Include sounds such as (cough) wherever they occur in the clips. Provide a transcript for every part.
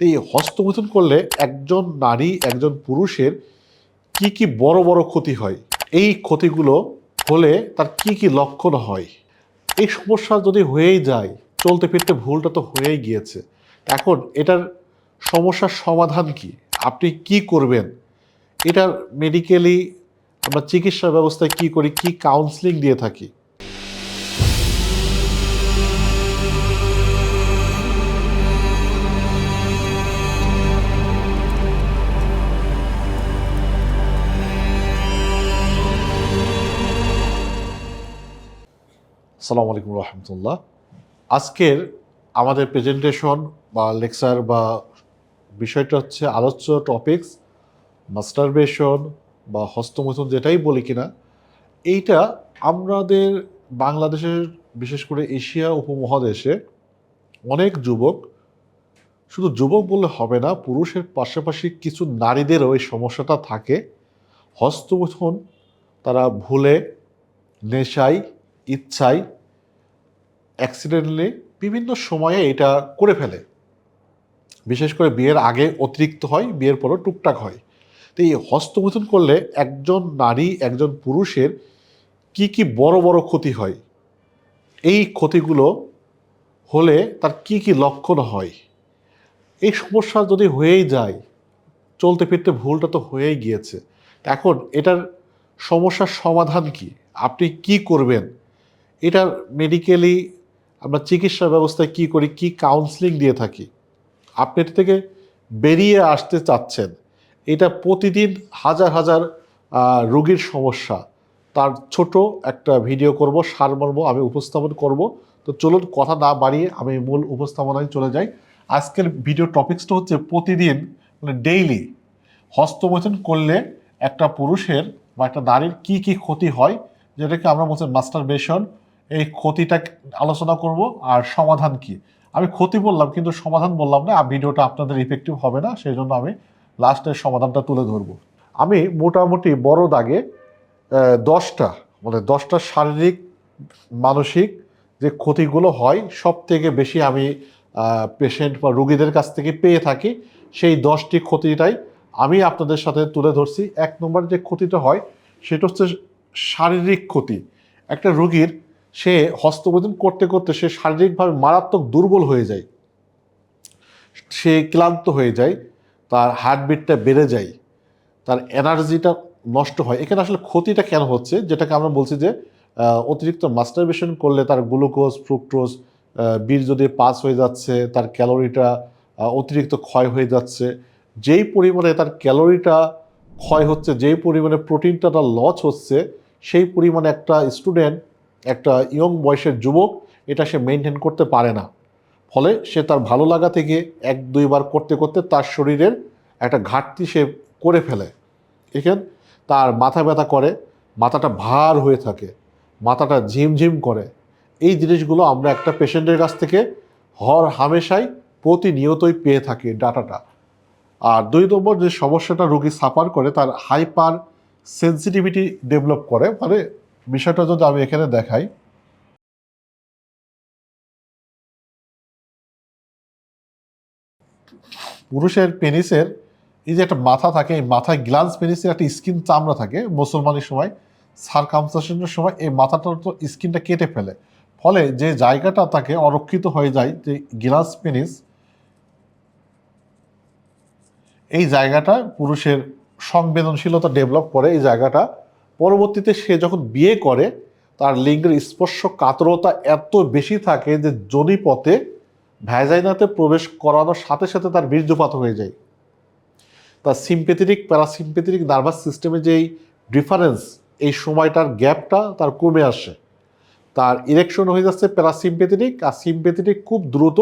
তো এই হস্তমৈথুন করলে একজন নারী, একজন পুরুষের কি কি বড় বড় ক্ষতি হয়? এই ক্ষতিগুলো হলে তার কি কি লক্ষণ হয়? এই সমস্যা যদি হয়েই যায়, চলতে ফিরতে ভুলটা তো হয়েই গিয়েছে। এখন এটার সমস্যার সমাধান কি? আপনি কি করবেন? এটার মেডিকেলি আমরা চিকিৎসা ব্যবস্থায় কি করি? কি কাউন্সিলিং দিয়ে থাকি? আসসালামু আলাইকুম রহমতুল্লাহ। আজকের আমাদের প্রেজেন্টেশন বা লেকচার বা বিষয়টা হচ্ছে আলোচ্য টপিকস মাস্টারবেশন বা হস্তমৈথুন যেটাই বলি কিনা, এইটা আমাদের বাংলাদেশের বিশেষ করে এশিয়া উপমহাদেশে অনেক যুবক, শুধু যুবক বললে হবে না, পুরুষের পাশাপাশি কিছু নারীদেরও এই সমস্যাটা থাকে। হস্তমৈথুন তারা ভুলে, নেশায়, ইচ্ছায় অ্যাক্সিডেন্টলি বিভিন্ন সময়ে এটা করে ফেলে। বিশেষ করে বিয়ের আগে অতিরিক্ত হয়, বিয়ের পরও টুকটাক হয়। তো এই হস্তমৈথুন করলে একজন নারী, একজন পুরুষের কি কি বড় বড় ক্ষতি হয়? এই ক্ষতিগুলো হলে তার কি কি লক্ষণ হয়? এই সমস্যা যদি হয়েই যায়, চলতে ফিরতে ভুলটা তো হয়েই গিয়েছে। এখন এটার সমস্যার সমাধান কি? আপনি কি করবেন? এটার মেডিকেলি আমরা চিকিৎসা ব্যবস্থায় কি করি, কি কাউন্সিলিং দিয়ে থাকি, আপনি থেকে বেরিয়ে আসতে চাচ্ছেন, এটা প্রতিদিন হাজার হাজার রোগীর সমস্যা। তার ছোট একটা ভিডিও করব, সারমর্ম আমি উপস্থাপন করব। তো চলুন কথা না বাড়িয়ে আমি মূল উপস্থাপনায় চলে যাই। আজকের ভিডিও টপিক্সটা হচ্ছে প্রতিদিন মানে ডেইলি হস্তমোচন করলে একটা পুরুষের বা একটা নারীর কি কি ক্ষতি হয়, যেটাকে আমরা বলছি মাস্টারবেশন এই ক্ষতিটা আলোচনা করব আর সমাধান কি? আমি ক্ষতি বললাম, কিন্তু সমাধান বললাম না ভিডিওটা আপনাদের ইফেক্টিভ হবে না সেই জন্য আমি লাস্টের সমাধানটা তুলে ধরবো। আমি মোটামুটি বড় দাগে দশটা মানে দশটা শারীরিক, মানসিক যে ক্ষতিগুলো হয় সব থেকে বেশি আমি পেশেন্ট বা রুগীদের কাছ থেকে পেয়ে থাকি, সেই দশটি ক্ষতিটাই আমি আপনাদের সাথে তুলে ধরছি। এক নম্বর যে ক্ষতিটা হয়, সেটা হচ্ছে শারীরিক ক্ষতি। একটা রোগীর সে হস্তবোধন করতে করতে সে শারীরিকভাবে মারাত্মক দুর্বল হয়ে যায়। সে ক্লান্ত হয়ে যায়, তার হার্টবিটটা বেড়ে যায়, তার এনার্জিটা নষ্ট হয়। এখানে আসলে ক্ষতিটা কেন হচ্ছে? যেটাকে আমরা বলছি যে অতিরিক্ত মাস্টারবেশন করলে তার গ্লুকোজ ফ্রুক্টোজ বীর যদি পাস হয়ে যাচ্ছে, তার ক্যালোরিটা অতিরিক্ত ক্ষয় হয়ে যাচ্ছে, যেই পরিমাণে তার ক্যালোরিটা ক্ষয় হচ্ছে, যেই পরিমাণে প্রোটিনটা তার লস হচ্ছে, সেই পরিমাণে একটা স্টুডেন্ট একটা ইয়ং বয়সের যুবক, এটা সে মেনটেন করতে পারে না। ফলে সে তার ভালো লাগা থেকে এক, দুইবার করতে করতে তার শরীরের একটা ঘাটতি সে করে ফেলে। এখানে তার মাথা ব্যথা করে, মাথাটা ভার হয়ে থাকে, মাথাটা ঝিমঝিম করে। এই জিনিসগুলো আমরা একটা পেশেন্টের কাছ থেকে হর হামেশাই প্রতিনিয়তই পেয়ে থাকি ডাটাটা। আর দুই নম্বর যে সমস্যাটা রুগী সাফার করে, তার হাইপার সেন্সিটিভিটি ডেভেলপ করে মানে বিষয়টা যদি আমি এখানে দেখাই, পুরুষের পেনিসের এই যে একটা মাথা থাকে, এই মাথায় গ্লান্স পেনিসের একটা স্কিন চামড়া থাকে, মুসলমানের সময় সারকামসেশনের সময় এই মাথাটার তো স্কিনটা কেটে ফেলে। ফলে যে জায়গাটা তাকে অরক্ষিত হয়ে যায়, যে গ্লান্স পেনিস, এই জায়গাটা পুরুষের সংবেদনশীলতা ডেভেলপ করে, এই জায়গাটা পরবর্তীতে সে যখন বিয়ে করে, তার লিঙ্গের স্পর্শ কাতরতা এত বেশি থাকে যে জনিপথে ভ্যাজাইনাতে প্রবেশ করানোর সাথে সাথে তার বীর্যপাত হয়ে যায়। তার সিম্পেথেটিক প্যারাসিম্পেথেটিক নার্ভাস সিস্টেমে যেই ডিফারেন্স এই সময়টার গ্যাপটা তার কমে আসে। তার ইরেকশন হয়ে যাচ্ছে প্যারাসিম্পেথেটিক আর সিম্পেথেটিক খুব দ্রুত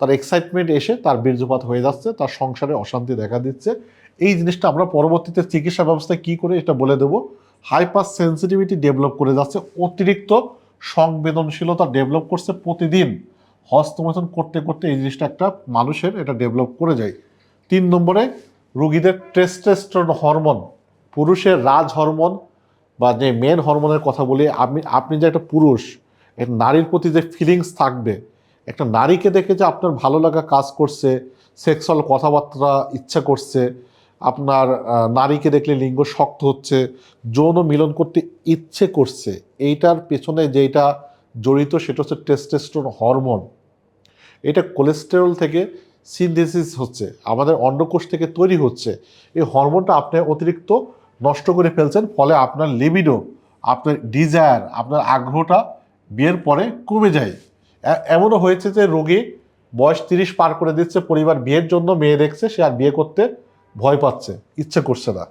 তার এক্সাইটমেন্ট এসে তার বীর্যপাত হয়ে যাচ্ছে, তার সংসারে অশান্তি দেখা দিচ্ছে। এই জিনিসটা আমরা পরবর্তীতে চিকিৎসা ব্যবস্থায় কী করে এটা বলে দেবো? হাইপার সেন্সিটিভিটি ডেভেলপ করে যাচ্ছে, অতিরিক্ত সংবেদনশীলতা ডেভেলপ করছে প্রতিদিন। হস্তমৈথুন করতে করতে এই জিনিসটা একটা মানুষের এটা ডেভেলপ করে যায়। তিন নম্বরে, রুগীদের টেস্টেস্টন হরমোন পুরুষের রাজ হরমোন বা যে মেন হরমোনের কথা বলি, আপনি আপনি যে একটা পুরুষ একটা নারীর প্রতি যে ফিলিংস থাকবে, একটা নারীকে দেখে যে আপনার ভালো লাগা কাজ করছে সেক্সুয়াল কথাবার্তা ইচ্ছা করছে আপনার নারীকে দেখলে লিঙ্গ শক্ত হচ্ছে, যৌন মিলন করতে ইচ্ছে করছে, এইটার পেছনে যেটা জড়িত সেটা হচ্ছে টেস্টেস্টোন হরমোন এটা কোলেস্টেরল থেকে সিনথেসিস হচ্ছে, আমাদের অন্ডকোষ থেকে তৈরি হচ্ছে। এই হরমোনটা আপনি অতিরিক্ত নষ্ট করে ফেলছেন, ফলে আপনার লিবিডো আপনার ডিজায়ার আপনার আগ্রহটা বিয়ের পরে কমে যায়। এমনও হয়েছে যে রোগী বয়স তিরিশ পার করে দিচ্ছে, পরিবার বিয়ের জন্য মেয়ে দেখছে, সে আর বিয়ে করতে ভয় পাচ্ছে, ইচ্ছে করছে না।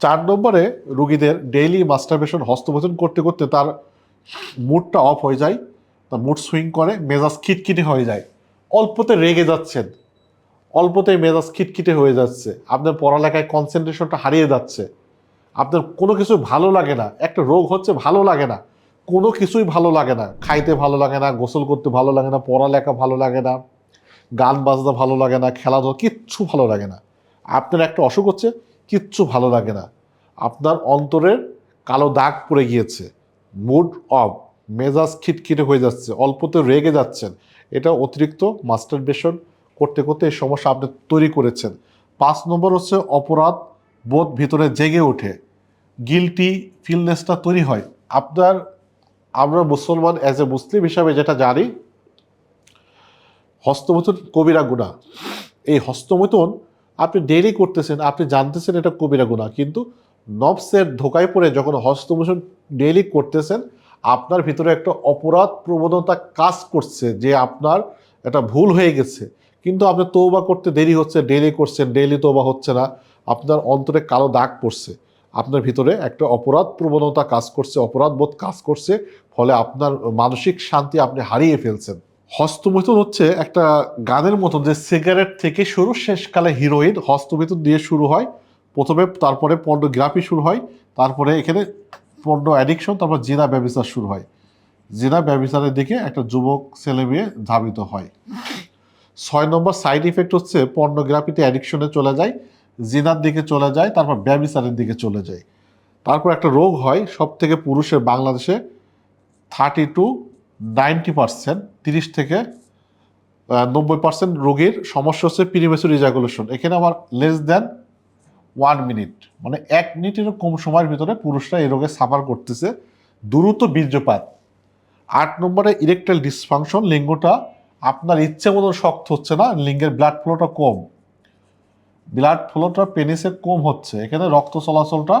চার নম্বরে রুগীদের ডেইলি মাস্টারবেশন হস্তমোচন করতে করতে তার মুডটা অফ হয়ে যায়, তার মুড সুইং করে, মেজাজ খিটখিটে হয়ে যায়। অল্পতে রেগে যাচ্ছেন অল্পতে মেজাজ খিটখিটে হয়ে যাচ্ছে, আপনার পড়ালেখায় কনসেন্ট্রেশনটা হারিয়ে যাচ্ছে। আপনার কোনো কিছু ভালো লাগে না, একটা রোগ হচ্ছে ভালো লাগে না, কোনো কিছুই ভালো লাগে না, খাইতে ভালো লাগে না, গোসল করতে ভালো লাগে না, পড়ালেখা ভালো লাগে না। গান বাজনা ভালো লাগে না, খেলাধুলা কিচ্ছু ভালো লাগে না। আপনার একটা অসুখ হচ্ছে, কিচ্ছু ভালো লাগে না। আপনার অন্তরের কালো দাগ পড়ে গিয়েছে মুড অফ মেজাজ খিটখিটে হয়ে যাচ্ছে, অল্পতে রেগে যাচ্ছেন। এটা অতিরিক্ত মাস্টারবেশন করতে করতে এই সমস্যা আপনি তৈরি করেছেন। পাঁচ নম্বর হচ্ছে অপরাধ বোধ ভিতরে জেগে ওঠে। গিলটি ফিলনেসটা তৈরি হয়। আপনার, আমরা মুসলমান অ্যাজ এ মুসলিম হিসাবে যেটা জানি হস্তমৈথুন কবিরা গুণা। এই হস্তমৈথুন আপনি ডেইলি করতেছেন, আপনি জানতেছেন এটা কবিরা গুণা, কিন্তু নবসের ধোকায় পড়ে যখন হস্তমোচন ডেইলি করতেছেন, আপনার ভিতরে একটা অপরাধ প্রবণতা কাজ করছে যে আপনার এটা ভুল হয়ে গেছে। কিন্তু আপনি তৌবা করতে দেরি হচ্ছে ডেইলি করছেন ডেইলি তৌবা হচ্ছে না, আপনার অন্তরে কালো দাগ পড়ছে। আপনার ভিতরে একটা অপরাধ প্রবণতা কাজ করছে অপরাধ বোধ কাজ করছে, ফলে আপনার মানসিক শান্তি আপনি হারিয়ে ফেলছেন। হস্তমৈথুন হচ্ছে একটা গানের মতন যে সিগারেট থেকে শুরু, শেষকালে হিরোইন হস্তমৈথুন দিয়ে শুরু হয়। প্রথমে তারপরে পর্নোগ্রাফি শুরু হয়, তারপরে এখানে পর্ণ অ্যাডিকশন তারপর জিনা ব্যবচার শুরু হয়। জিনা ব্যবচারের দিকে একটা যুবক ছেলে মেয়ে ধাবিত হয়। ছয় নম্বর সাইড ইফেক্ট হচ্ছে পর্নোগ্রাফিতে অ্যাডিকশনে চলে যায়, জিনার দিকে চলে যায়, তারপর ব্যবিচারের দিকে চলে যায়। তারপর একটা রোগ হয় সব থেকে পুরুষের বাংলাদেশে থার্টি টু নাইনটি পার্সেন্ট তিরিশ থেকে নব্বই পার্সেন্ট রোগীর সমস্যা হচ্ছে প্রিমেচুর ইজাগুলেশন এখানে আমার লেস দেন ওয়ান মিনিট মানে এক মিনিটেরও কম সময়ের ভিতরে পুরুষরা এই রোগে সাফার করতেছে। দ্রুত বীর্যপাত। আট নম্বরে ইরেকটাইল ডিসফাংশন লিঙ্গটা আপনার ইচ্ছে মতো শক্ত হচ্ছে না, লিঙ্গের ব্লাড ফ্লোটা কম। ব্লাড ফ্লোটা পেনিসে কম হচ্ছে। এখানে রক্ত চলাচলটা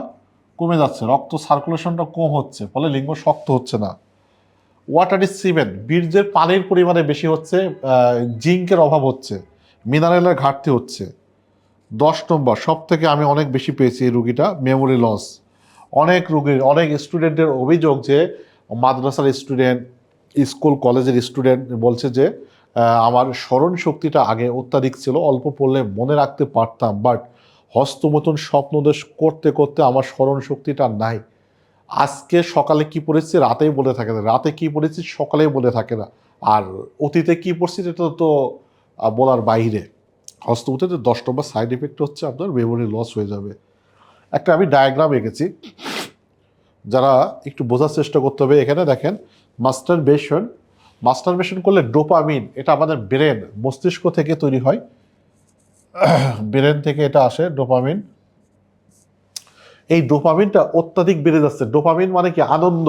কমে যাচ্ছে, রক্ত সার্কুলেশনটা কম হচ্ছে, ফলে লিঙ্গ শক্ত হচ্ছে না। ওয়াটার ইজ সিমেন্ট বীর্যের পানির পরিমাণে বেশি হচ্ছে জিঙ্কের অভাব হচ্ছে মিনারেলের ঘাটতি হচ্ছে। দশ নম্বর সব থেকে আমি অনেক বেশি পেয়েছি এই রুগীটা মেমোরি লস অনেক রুগীর অনেক স্টুডেন্টের অভিযোগ যে, মাদ্রাসার স্টুডেন্ট স্কুল কলেজের স্টুডেন্ট বলছে যে আমার স্মরণ শক্তিটা আগে অত্যাধিক ছিল, অল্প পড়লে মনে রাখতে পারতাম বাট হস্তমতন স্বপ্নদেশ করতে করতে আমার স্মরণ শক্তিটা নাই। আজকে সকালে কি পড়েছি? রাতেই বলে থাকে না। রাতে কি পড়েছি? সকালেই বলে থাকে না। আর অতীতে কি পড়ছি এটা তো বলার বাইরে। হস্ত হস্তমতিতে দশ নম্বর সাইড এফেক্ট হচ্ছে আপনার মেমোরি লস হয়ে যাবে। একটা আমি ডায়াগ্রাম এঁকেছি। যারা একটু বোঝার চেষ্টা করতে হবে, এখানে দেখেন মাস্টারবেশন মাস্টারবেশন করলে ডোপামিন এটা আমাদের ব্রেন মস্তিষ্ক থেকে তৈরি হয়। (clears throat) ব্রেন থেকে এটা আসে ডোপামিন এই ডোপামিনটা অত্যাধিক বেড়ে যাচ্ছে। ডোপামিন মানে কি? আনন্দ।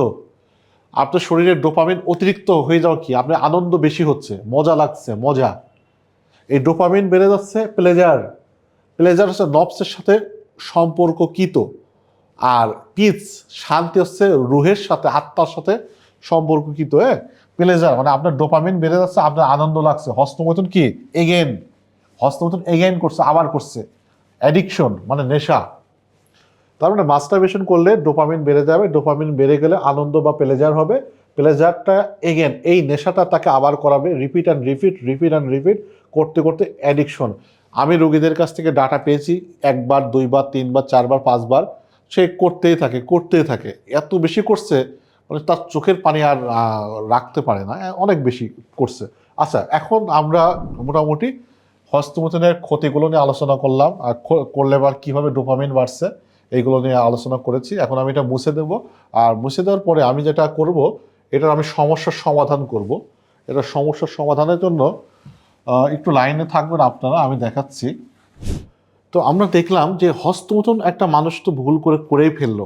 আপনার শরীরে ডোপামিন অতিরিক্ত হয়ে যাওয়া কি? আপনার আনন্দ বেশি হচ্ছে, মজা লাগছে, মজা। এই ডোপামিন বেড়ে যাচ্ছে প্লেজার প্লেজার হচ্ছে নবসের সাথে সম্পর্ককৃত। আর পিচ শান্তি হচ্ছে রুহের সাথে, আত্মার সাথে সম্পর্ককৃত হ্যাঁ? প্লেজার মানে আপনার ডোপামিন বেড়ে যাচ্ছে, আপনার আনন্দ লাগছে। হস্তমৈথুন কি? এগেন হস্তমৈথুন এগেন করছে, আবার করছে। অ্যাডিকশন মানে নেশা। তার মানে মাস্টারবেশন করলে ডোপামিন বেড়ে যাবে ডোপামিন বেড়ে গেলে আনন্দ বা প্লেজার হবে। প্লেজারটা এগেন এই নেশাটা তাকে আবার করাবে repeat and repeat repeat and repeat করতে করতে অ্যাডিকশন আমি রোগীদের কাছ থেকে ডাটা পেয়েছি, একবার, দুইবার, তিনবার, চারবার, পাঁচবার। সে করতেই থাকে করতেই থাকে। এত বেশি করছে মানে তার চোখের পানি আর রাখতে পারে না। অনেক বেশি করছে। আচ্ছা এখন আমরা মোটামুটি হস্তমোচনের ক্ষতিগুলো নিয়ে আলোচনা করলাম। আর করলে আবার কীভাবে ডোপামিন বাড়ছে? এইগুলো নিয়ে আলোচনা করেছি। এখন আমি এটা মুছে দেব। আর মুছে দেওয়ার পরে আমি যেটা করব, এটার আমি সমস্যার সমাধান করব। এটা সমস্যার সমাধানের জন্য একটু লাইনে থাকবেন আপনারা, আমি দেখাচ্ছি। তো আমরা দেখলাম যে হস্তমতন একটা মানুষ তো ভুল করে করেই ফেলল।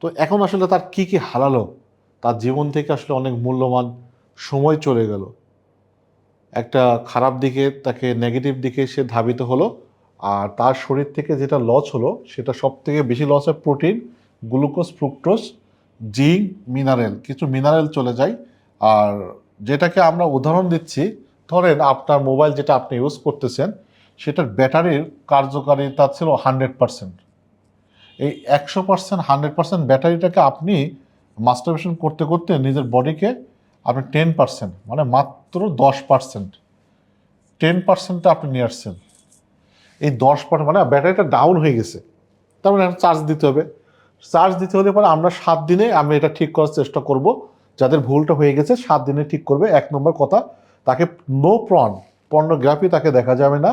তো এখন আসলে তার কি কি হারালো? তার জীবন থেকে আসলে অনেক মূল্যবান সময় চলে গেল। একটা খারাপ দিকে, তাকে নেগেটিভ দিকে সে ধাবিত হলো। আর তার শরীর থেকে যেটা লস হলো, সেটা সব থেকে বেশি লস হয় protein glucose fructose zinc mineral কিছু মিনারেল চলে যায়। আর যেটাকে আমরা উদাহরণ দিচ্ছি, ধরেন আপনার মোবাইল যেটা আপনি ইউজ করতেছেন, সেটার ব্যাটারির কার্যকারিতা ছিল হান্ড্রেড পার্সেন্ট এই একশো পার্সেন্ট হান্ড্রেড পার্সেন্ট ব্যাটারিটাকে আপনি মাস্টারবেশন করতে করতে নিজের বডিকে আপনি টেন পার্সেন্ট মানে মাত্র দশ পার্সেন্ট টেন পার্সেন্টটা আপনি নিয়ে আসছেন। এই দশ পার্সেন্ট মানে ব্যাটারিটা ডাউন হয়ে গেছে। তার মানে চার্জ দিতে হবে। চার্জ দিতে হলে পরে আমরা সাত দিনে আমি এটা ঠিক করার চেষ্টা করব। যাদের ভুলটা হয়ে গেছে সাত দিনে ঠিক করবে। এক নম্বর কথা, তাকে নো প্রন পর্নোগ্রাফি তাকে দেখা যাবে না।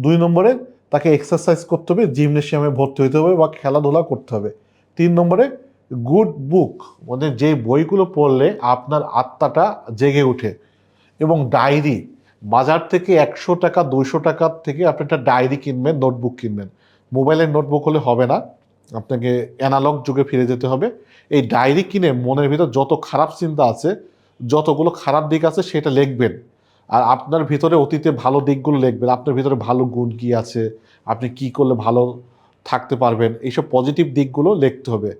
দুই নম্বরে, তাকে এক্সারসাইজ করতে হবে জিমনেশিয়ামে ভর্তি হতে হবে বা খেলাধুলা করতে হবে। তিন নম্বরে গুড বুক মানে যে বইগুলো পড়লে আপনার আত্মাটা জেগে ওঠে। এবং ডায়েরি বাজার থেকে একশো টাকা, দুইশো টাকার থেকে আপনি একটা ডায়েরি কিনবেন, নোটবুক কিনবেন। মোবাইলের নোটবুক হলে হবে না। আপনাকে অ্যানালগ যুগে ফিরে যেতে হবে। এই ডায়েরি কিনে মনের ভিতর যত খারাপ চিন্তা আছে, যতগুলো খারাপ দিক আছে, সেটা লিখবেন। আর আপনার ভিতরে অতীতে ভালো দিকগুলো লিখবেন। আপনার ভিতরে ভালো গুণ কী আছে? আপনি কি করলে ভালো থাকতে পারবেন? এইসব পজিটিভ দিকগুলো লিখতে হবে।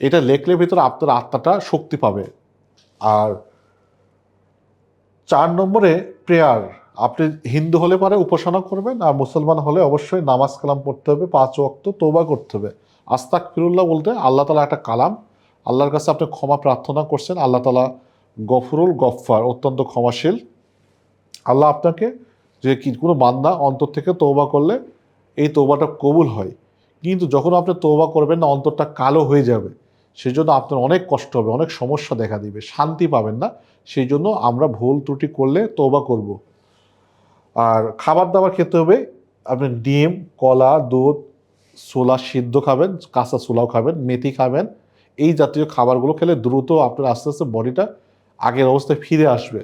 এটা লেখলে ভিতরে আপনার আত্মাটা শক্তি পাবে। আর চার নম্বরে প্রেয়ার। আপনি হিন্দু হলে পারে উপাসনা করবেন, আর মুসলমান হলে অবশ্যই নামাজ কালাম পড়তে হবে, পাঁচ ওয়াক্ত তোবা করতে হবে। আস্তাক ফিরুল্লাহ বলতে আল্লাহ তালা একটা কালাম। আল্লাহর কাছে আপনি ক্ষমা প্রার্থনা করছেন, আল্লাহ তালা গফরুল গফফার, অত্যন্ত ক্ষমাশীল। আল্লাহ আপনাকে যে কি কোনো বান্দা অন্তর থেকে তৌবা করলে এই তৌবাটা কবুল হয়। কিন্তু যখন আপনি তৌবা করবেন না, অন্তরটা কালো হয়ে যাবে। সেই জন্য আপনার অনেক কষ্ট হবে, অনেক সমস্যা দেখা দিবে, শান্তি পাবেন না। সেই জন্য আমরা ভুল ত্রুটি করলে তোবা করব। আর খাবার দাবার খেতে হবে, আপনি ডিম, কলা, দুধ, ছোলা সিদ্ধ খাবেন, কাঁচা ছোলাও খাবেন, মেথি খাবেন। এই জাতীয় খাবারগুলো খেলে দ্রুত আপনার আস্তে আস্তে বডিটা আগের অবস্থায় ফিরে আসবে।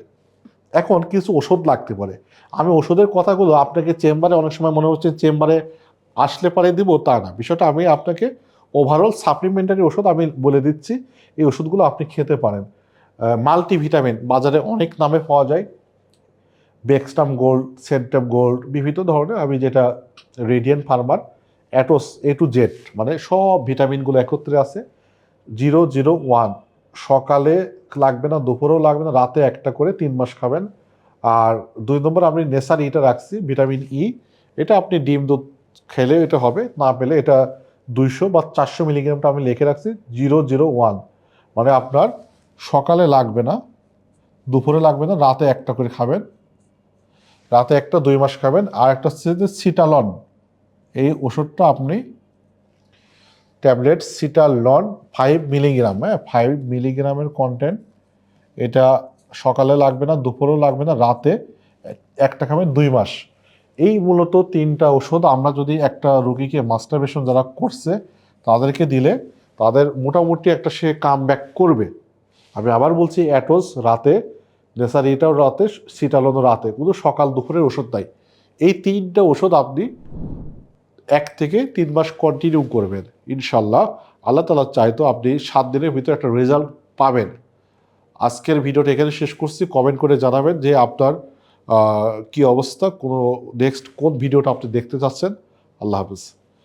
এখন কিছু ওষুধ লাগতে পারে। আমি ওষুধের কথাগুলো আপনাকে চেম্বারে, অনেক সময় মনে হচ্ছে চেম্বারে আসলে পারে দিব, তা না। বিষয়টা আমি আপনাকে ওভারঅল সাপ্লিমেন্টারি ওষুধ আমি বলে দিচ্ছি, এই ওষুধগুলো আপনি খেতে পারেন। মাল্টিভিটামিন বাজারে অনেক নামে পাওয়া যায়। বেক্সটাম গোল্ড সেন্টাম গোল্ড বিভিন্ন ধরনের আমি যেটা রেডিয়ান ফার্মার অ্যাটোস এ টু জেড মানে সব ভিটামিনগুলো একত্রে আছে। জিরো জিরো ওয়ান সকালে লাগবে না, দুপুরেও লাগবে না, রাতে একটা করে তিন মাস খাবেন। আর দুই নম্বর আমি নেসার ইটা রাখছি ভিটামিন ই এটা আপনি ডিম দুধ খেলে এটা হবে, না পেলে এটা দুইশো বা চারশো মিলিগ্রামটা আমি লিখে রাখছি, জিরো জিরো ওয়ান। মানে আপনার সকালে লাগবে না, দুপুরে লাগবে না, রাতে একটা করে খাবেন। রাতে একটা, দুই মাস খাবেন। আর একটা হচ্ছে সিটালন। এই ওষুধটা আপনি ট্যাবলেট সিটালন ফাইভ মিলিগ্রাম হ্যাঁ ফাইভ মিলিগ্রামের কন্টেন্ট এটা সকালে লাগবে না, দুপুরেও লাগবে না, রাতে একটা খাবেন, দুই মাস। এই মূলত তিনটা ওষুধ আমরা যদি একটা রুগীকে মাস্টারবেশন যারা করছে, তাদেরকে দিলে তাদের মোটামুটি একটা সে কাম ব্যাক করবে। আমি আবার বলছি অ্যাটোস রাতে নেসারিটাও রাতে সিটালনও রাতে, কিন্তু সকাল দুপুরের ওষুধ নাই। এই তিনটা ওষুধ আপনি এক থেকে তিন মাস কন্টিনিউ করবেন, ইনশাল্লাহ। আল্লাহ তালা চাইতো আপনি সাত দিনের ভিতরে একটা রেজাল্ট পাবেন। আজকের ভিডিওটা এখানে শেষ করছি। কমেন্ট করে জানাবেন যে আপনার কি অবস্থা? কোনো নেক্সট কোন ভিডিওটা আপনি দেখতে চাচ্ছেন? আল্লাহ হাফিজ।